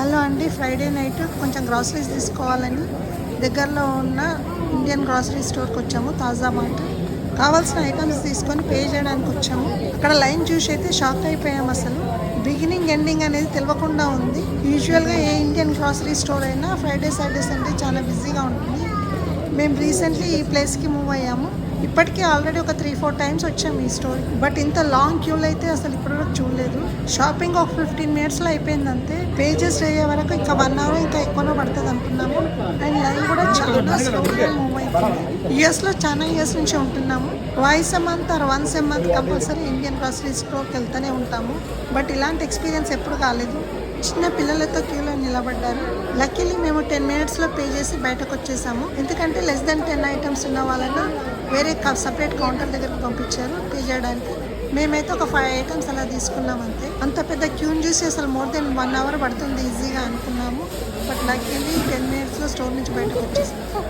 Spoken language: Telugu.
హలో అండి ఫ్రైడే నైట్ కొంచెం గ్రాసరీస్ తీసుకోవాలని దగ్గరలో ఉన్న ఇండియన్ గ్రాసరీ స్టోర్కి వచ్చాము తాజా మాట. కావాల్సిన ఐటమ్స్ తీసుకొని పే చేయడానికి వచ్చాము. అక్కడ లైన్ చూసి అయితే షాక్ అయిపోయాం అసలు. బిగినింగ్ ఎండింగ్ అనేది తెలియకుండా ఉంది. యూజువల్గా ఏ ఇండియన్ గ్రాసరీ స్టోర్ అయినా ఫ్రైడే సాటర్డే సండే చాలా బిజీగా ఉంటుంది. మేము రీసెంట్లీ ఈ ప్లేస్కి మూవ్ అయ్యాము. ఇప్పటికీ ఆల్రెడీ ఒక త్రీ ఫోర్ టైమ్స్ వచ్చాము ఈ స్టోర్ బట్ ఇంత లాంగ్ క్యూలు అయితే అసలు ఇప్పటివరకు చూడలేదు. షాపింగ్ ఒక ఫిఫ్టీన్ మినిట్స్లో అయిపోయింది అంతే. పేజెస్ అయ్యే వరకు ఇంకా వన్ అవర్ ఇంకా ఎక్కువనే పడుతుంది అనుకున్నాము. అండ్ లైన్ కూడా చాలా స్లోగా మూవ్ అయిపోయింది. ఇయర్స్లో చాలా ఇయర్స్ నుంచి ఉంటున్నాము. Twice a month or once a month compulsory Indian grocery స్టోర్కి వెళ్తూనే ఉంటాము. బట్ ఇలాంటి ఎక్స్పీరియన్స్ ఎప్పుడు కాలేదు. చిన్న పిల్లలతో క్యూలో నిలబడ్డారు. లక్కీలీ మేము టెన్ మినిట్స్లో పే చేసి బయటకు వచ్చేసాము. ఎందుకంటే లెస్ దెన్ టెన్ ఐటమ్స్ ఉన్న వాళ్ళని వేరే సపరేట్ కౌంటర్ దగ్గరికి పంపించారు పే చేయడానికి. మేమైతే ఒక ఫైవ్ ఐటమ్స్ అలా తీసుకున్నాం అంతే. అంత పెద్ద క్యూని చూసి అసలు మోర్ దెన్ వన్ అవర్ పడుతుంది ఈజీగా అనుకున్నాము. బట్ లక్కీలీ టెన్ మినిట్స్లో స్టోర్ నుంచి బయటకు వచ్చేసాము